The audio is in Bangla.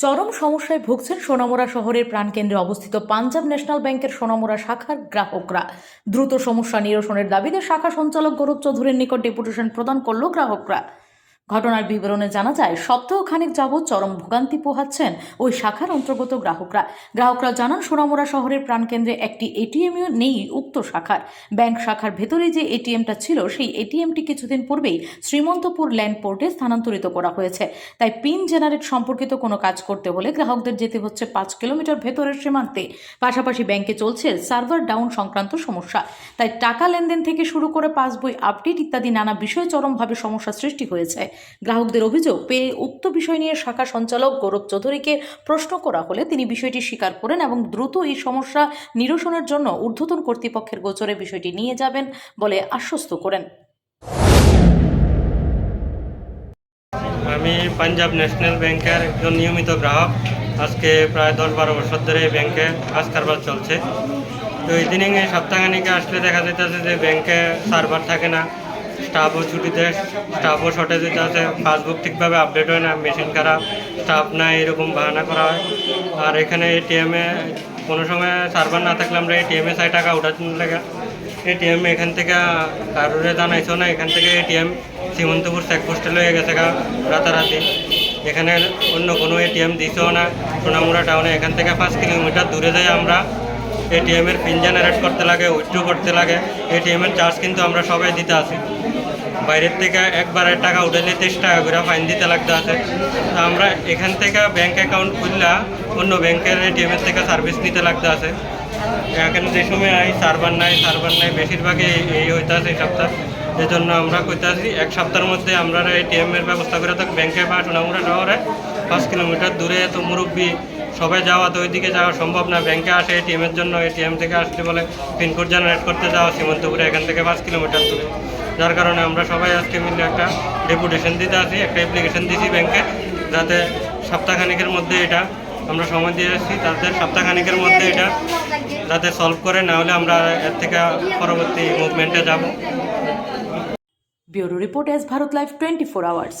চরম সমস্যায় ভুগছেন সোনামুড়া শহরের প্রাণকেন্দ্রে অবস্থিত পাঞ্জাব ন্যাশনাল ব্যাংকের সোনামুড়া শাখার গ্রাহকরা। দ্রুত সমস্যা নিরসনের দাবিতে শাখা সঞ্চালক গৌরব চৌধুরীর নিকট ডেপুটেশন প্রদান করল গ্রাহকরা। ঘটনার বিবরণে জানা যায়, সপ্তাহখানেক যাবৎ চরম ভোগান্তি পোহাচ্ছেন ওই শাখার অন্তর্গত গ্রাহকরা। গ্রাহকরা জানান, সোনামুড়া শহরের প্রাণকেন্দ্রে একটি এটিএমও নেই উক্ত শাখার। ব্যাংক শাখার ভেতরে যে এটিএমটা ছিল, সেই এটিএমটি কিছুদিন পূর্বেই শ্রীমন্তপুর ল্যান্ড পোর্টে স্থানান্তরিত করা হয়েছে। তাই পিন জেনারেট সম্পর্কিত কোনো কাজ করতে হলে গ্রাহকদের যেতে হচ্ছে পাঁচ কিলোমিটার ভেতরের সীমান্তে। পাশাপাশি ব্যাংকে চলছে সার্ভার ডাউন সংক্রান্ত সমস্যা। তাই টাকা লেনদেন থেকে শুরু করে পাসবই আপডেট ইত্যাদি নানা বিষয়ে চরমভাবে সমস্যা সৃষ্টি হয়েছে। গ্রাহকদের অভিযোগ পেয়ে উক্ত বিষয় নিয়ে শাখা সঞ্চালক গৌরব চৌধুরীকে প্রশ্ন করা হলে তিনি বিষয়টি স্বীকার করেন এবং দ্রুত এই সমস্যা নিরসনের জন্য ঊর্ধ্বতন কর্তৃপক্ষের গোচরে বিষয়টি নিয়ে যাবেন বলে আশ্বস্ত করেন। আমি পাঞ্জাব ন্যাশনাল ব্যাংকের একজন নিয়মিত গ্রাহক। আজকে প্রায় দশ বারো বছর ধরে ব্যাংকে কাজ কারবার চলছে। তো ইদানিং এই সপ্তাহখানিকে আসলে দেখা যাইতেছে যে ব্যাংকে সার্ভার থাকে না। স্টাফও ছুটিতে স্টাফও শর্টেজ আছে পাসবুক ঠিকভাবে আপডেট হয় না মেশিন খারাপ স্টাফ নাই এরকম বাহানা করা হয়। আর এখানে এটিএমে কোনো সময় সার্ভার না থাকলে আমরা এটিএমে ছয় টাকা উঠাতে লাগে। এটিএম এখান থেকে কারোরে জানাইছো না, এখান থেকে এটিএম সীমন্তপুর চেকপোস্টে লয়ে গেছে গা, রাতারাতি। এখানে অন্য কোনো এটিএম দিছেও না। সোনামুড়া টাউনে এখান থেকে পাঁচ কিলোমিটার দূরে যাই আমরা। এটিএমের পিন জেনারেট করতে লাগে উইথড্র করতে লাগে। এটিএমের চার্জ কিন্তু আমরা সবাই দিতে আসি। বাইরের থেকে একবারে টাকা উঠাইলে তেইশ টাকা করে ফাইন দিতে লাগতে আছে তা আমরা এখান থেকে ব্যাংক অ্যাকাউন্ট খুললা, অন্য ব্যাংকের এটিএমের থেকে সার্ভিস নিতে লাগতে আছে এখানে যে সময় আই সার্ভার নাই সার্ভার নাই, বেশিরভাগই এই- হইতে আছে এই সপ্তাহ। এই জন্য আমরা কইতে আছি এক সপ্তাহের মধ্যে আমরা এটিএম এর ব্যবস্থা করে থাকি। ব্যাংকে বা সোনামুড়া শহরে পাঁচ কিলোমিটার দূরে তো মুরব্বী সবাই যাওয়া তো ওইদিকে যাওয়া সম্ভব না। ব্যাংকে আসে এটিএম এর জন্য এটিএম থেকে আসতে বলে পিনকোড জেনারেট করতে যাওয়া সীমন্তপুরে এখান থেকে পাঁচ কিলোমিটার দূরে। যার কারণে আমরা সবাই আজকে মিলে একটা ডেপুটেশন দিতে আসি, একটা অ্যাপ্লিকেশন দিছি ব্যাংকে যাতে সপ্তাহখানিকের মধ্যে এটা আমরা সময় দিয়ে আসছি তাদের সপ্তাহখানিকের মধ্যে এটা যাতে সলভ করে, না হলে আমরা এর থেকে পরবর্তী মুভমেন্টে যাব। Bureau report S Bharat live twenty four hours.